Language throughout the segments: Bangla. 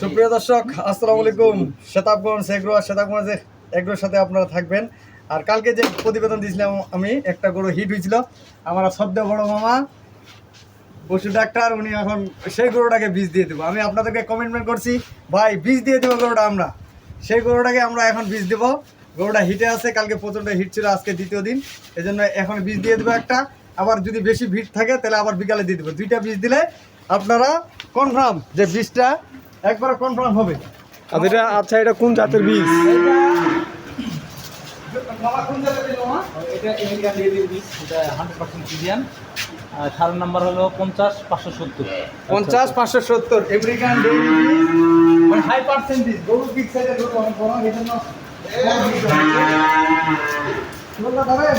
সুপ্রিয় দর্শক, আসসালামু আলাইকুম। শতাবগঞ্জ এগ্রো আর শতাবগঞ্জ এগ্রোর সাথে আপনারা থাকবেন। আর কালকে যে প্রতিবেদন দিয়েছিলাম আমি, একটা গরু হিট হয়েছিল। আমার সদ্য বড় মামা, পশু ডাক্তার, উনি এখন সেই গরুটাকে বীজ দিয়ে দেবো। আমি আপনাদেরকে কমিটমেন্ট করছি, ভাই, বীজ দিয়ে দেবো গরুটা আমরা। সেই গরুটাকে আমরা এখন বীজ দেবো। গরুটা হিটে আছে, কালকে প্রচণ্ড হিট ছিল, আজকে দ্বিতীয় দিন। এই জন্য এখন বীজ দিয়ে দেবো একটা। আবার যদি বেশি ভিড় থাকে, তাহলে আবার বিকালে দিয়ে দেবো। দুইটা বীজ দিলে আপনারা কনফার্ম যে বীজটা একবার কনফার্ম হবে। আর এটা আচ্ছা এটা কোন জাতের বীজ? সারের নাম্বার হলো পঞ্চাশ পাঁচশো সত্তর। পঞ্চাশ পাঁচশো সত্তর। আমেরিকান মানে হাই পার্সেন্টেজ গরু বিগ সাইজের গরু অনেক বড় এই জন্য বড় বীজ হচ্ছে। শুনলা ধরেন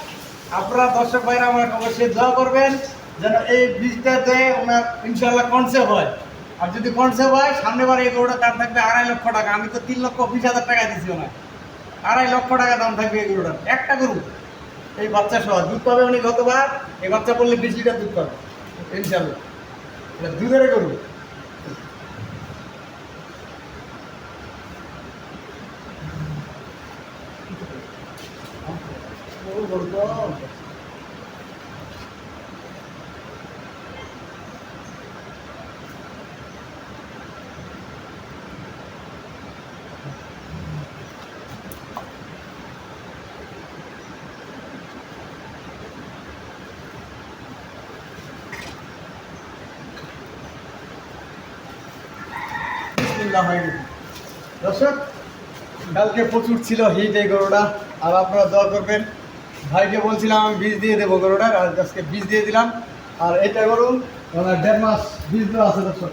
আপনারা দর্শক ভাইরা আমার অবশ্যই দোয়া করবেন যেন এই বীজটাতে ওনার ইনশাল্লাহ কনসেপ্ট হয়। আর যদি কনসেপ্ট হয় সামনে বার এই গরুটা দাম থাকবে আড়াই লক্ষ টাকা। আমি তো তিন লক্ষ বিশ হাজার টাকা দিছি ওনার আড়াই লক্ষ টাকা দাম থাকবে এই গরুটার একটা গরু, এই বাচ্চা সহ। দুধ পাবে উনি গতবার, এই বাচ্চা পড়লে বিশ লিটার দুধ পাবে ইনশাল্লাহ দুধের গরু। দর্শক কালকে প্রচুর ছিল হিট এই গরুটা আর আপনারা দোয়া করবেন। ভাইকে বলছিলাম, আমি বীজ দিয়ে দেবো গরুটার আর আজকে বীজ দিয়ে দিলাম। আর এটা গরু দেড় মাস বীজ দেওয়া আছে দর্শক।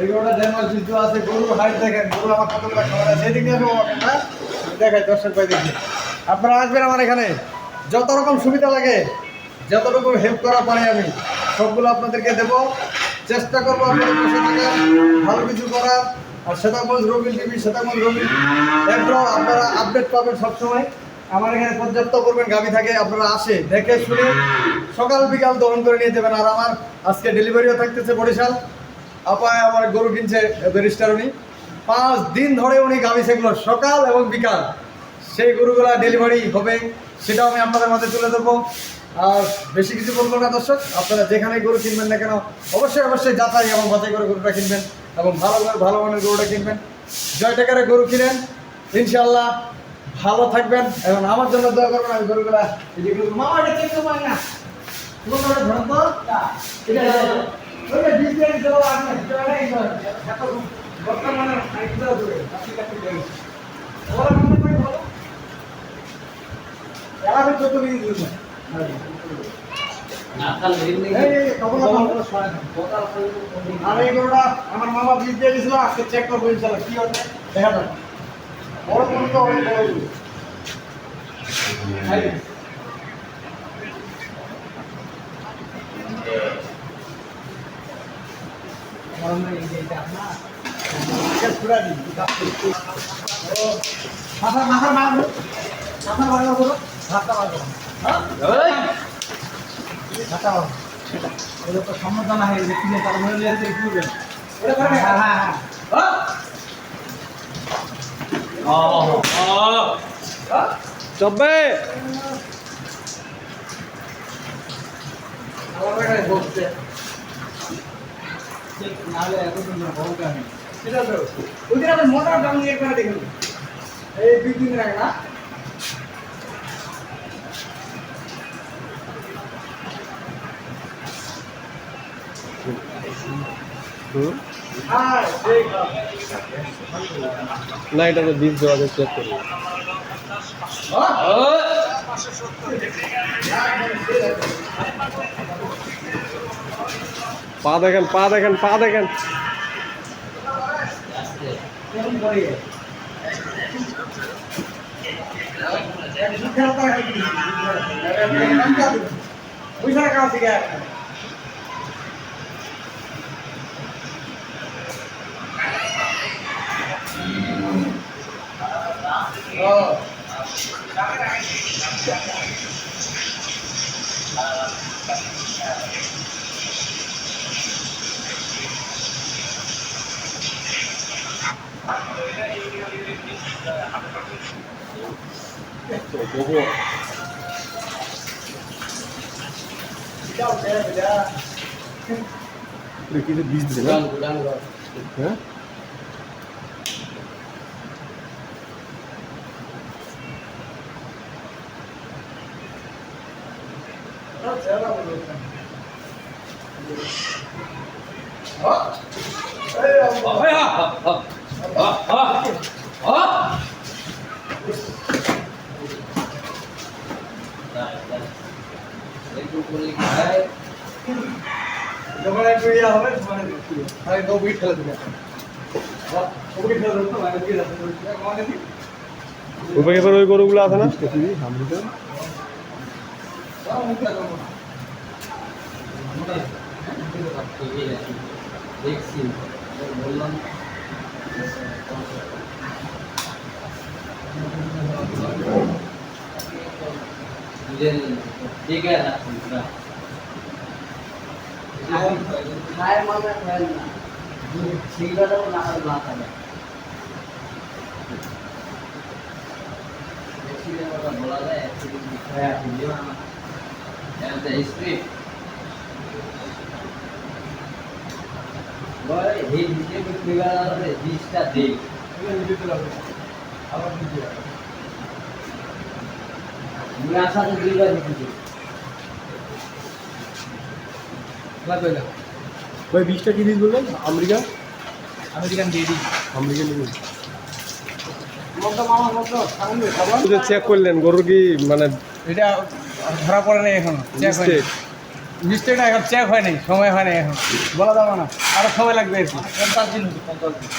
এই গরুটা দেড় মাস বীজ দেওয়া আছে। গরুর হাইট দেখেন গরু আমার কতগুলো খাবার আছে, এদিক আপনারা দেখাই দর্শক ভাই দেখি। আপনারা আসবেন আমার এখানে। যত রকম সুবিধা লাগে, যতটুকু হেল্প করা পারি আমি, সবগুলো আপনাদেরকে দেবো। চেষ্টা করব আপনাদের থাকার, ভালো কিছু করার। আর সেটা শ্বেতাগঞ্জ রবিল টিভি শ্বেতাগঞ্জ রবিল। একদম আপনারা আপডেট পাবেন সবসময়। আমার এখানে পর্যাপ্ত করবেন গাবি থাকে, আপনারা আসে, দেখে শুনে সকাল বিকাল দহন করে নিয়ে যাবেন। আর আমার আজকে ডেলিভারিও থাকতেছে বরিশাল। আপায় আমার গরু কিনছে ব্যারিস্টার উনি। পাঁচ দিন ধরে উনি গাবি সেগুলো সকাল এবং বিকাল। সেই গরুগুলা ডেলিভারি হবে, সেটাও আমি আপনাদের মাঝে তুলে দেবো আর বেশি কিছু বলব না, দর্শক। আপনারা যেখানে গরু কিনবেন না কেন, অবশ্যই অবশ্যই যাচাই এবং বাছাই করে গরুটা কিনবেন এবং ভালো ভালো মানের গরুটা কিনবেন। জয় টাকারে গরু কিনেন। ইনশাল্লাহ ভালো থাকবেন এবং আমার জন্য দয়া করবেন আমি গরুগুলা মামা এটা এই, আমার মামা বীজ দিয়ে দিয়েছিল আজকে চেক করব ইনশাল্লাহ। কি হচ্ছে? দেখা যাক। বড় গরু তো অনেক বড় গরু এই, গ্যাস পুরা দিন। ও, মাথা মাথা মারবো মাথা মারবো করো হাতটা মারবো হ্যাঁ তো সম্বোধনা হয়ে গেছে কিনে তার মনে ওটা হ্যাঁ হ্যাঁ হ্যাঁ হ্যাঁ চব্বে আমার এখানে বসছে নাহলে এখন বউকে আমি সেটা তো ওই দিন আমি না এটা তো বীজ দেওয়া যায় চেক করি। হ্যাঁ পা দেখেন পা দেখেন পা দেখেন। কেমন করে যাও যা যা কিছু বীজ দিছে না হ্যাঁ যখন একটু ইয়ে হবে মানে আরে দো বিট খেলে দিবে ওকে খেলে দিতে মানে কি রাখতে মানে কি ওই গরুগুলো আছে না? দেখছি বললাম ঠিক আছে না খায় মানে না সিগারেটও না খাবে বলা যায় অ্যাক্সিডেন্ট খায় আপনি দিও না এটা স্পিড বলে এই দিকে ফিগারে বিশটা দিক আবার দিতে আমি আসাতে দুইবার ভাই বীজটা কি বীজ বললেন? আমেরিকা? আমেরিকান ডেডি আমেরিকান খাবার চেক করলেন গরুর কি মানে এটা ধরা পড়ে নাই এখন। চেক মিস্টেক মিস্টেক না এখন চেক হয় নাই সময় হয় নাই এখন। বলা যাবে না আরও সময় লাগবে আর কি পঞ্চাশ দিন পঞ্চাশ দিন।